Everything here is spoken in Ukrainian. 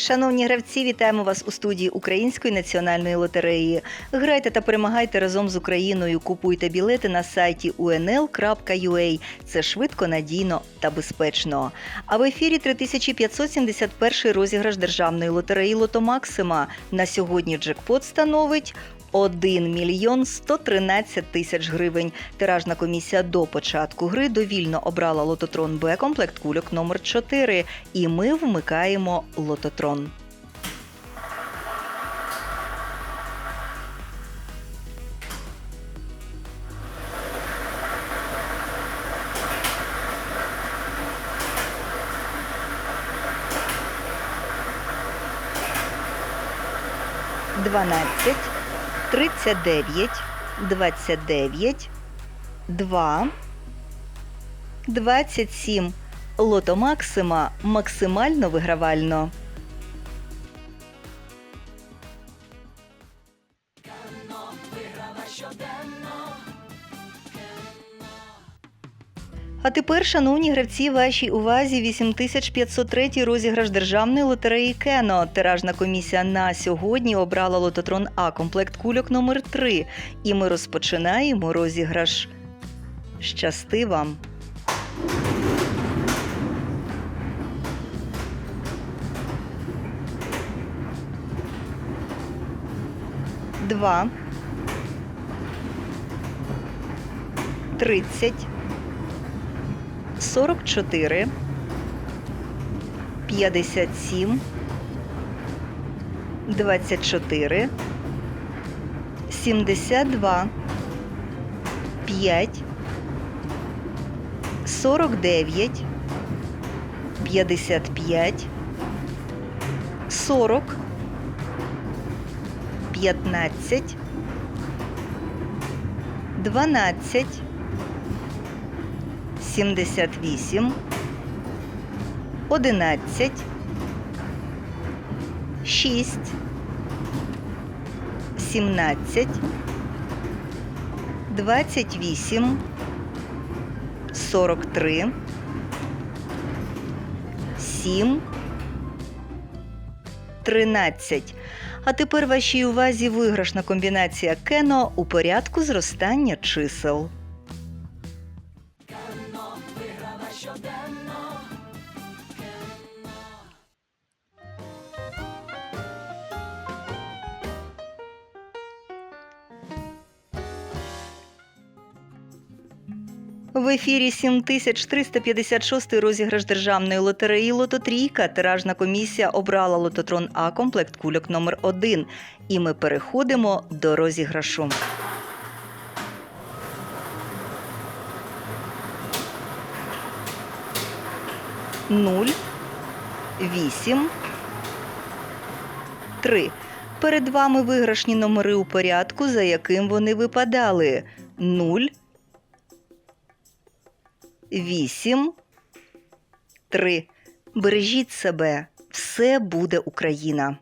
Шановні гравці, вітаємо вас у студії Української національної лотереї. Грайте та перемагайте разом з Україною. Купуйте білети на сайті unl.ua. Це швидко, надійно та безпечно. А в ефірі 3571 розіграш державної лотереї Лото Максима. На сьогодні джекпот становить 1 мільйон 113 тисяч гривень. Тиражна комісія до початку гри довільно обрала лототрон Б комплект кульок номер 4 І ми вмикаємо лототрон. Дванадцять, тридцять дев'ять, двадцять дев'ять, два, двадцять сім. Лото Максима максимально вигравально. А тепер, шановні гравці, вашій увазі 8503 розіграш державної лотереї Кено. Тиражна комісія на сьогодні обрала лототрон А комплект кульок номер 3 І ми розпочинаємо розіграш. Щасти вам! Два. Тридцять. 44, 57, 24, 72, 5, 49, 55, 40, 15, 12, 78, 11, 6, 17, 28, 43, 7, 13. А тепер вашій увазі виграшна комбінація Кено у порядку зростання чисел. В ефірі 7356 розіграш державної лотереї Лототрійка. Тиражна комісія обрала лототрон А комплект кульок номер 1 І ми переходимо до розіграшу. Нуль, вісім, три. Перед вами виграшні номери у порядку, за яким вони випадали. Нуль, вісім, три. Бережіть себе. Все буде Україна.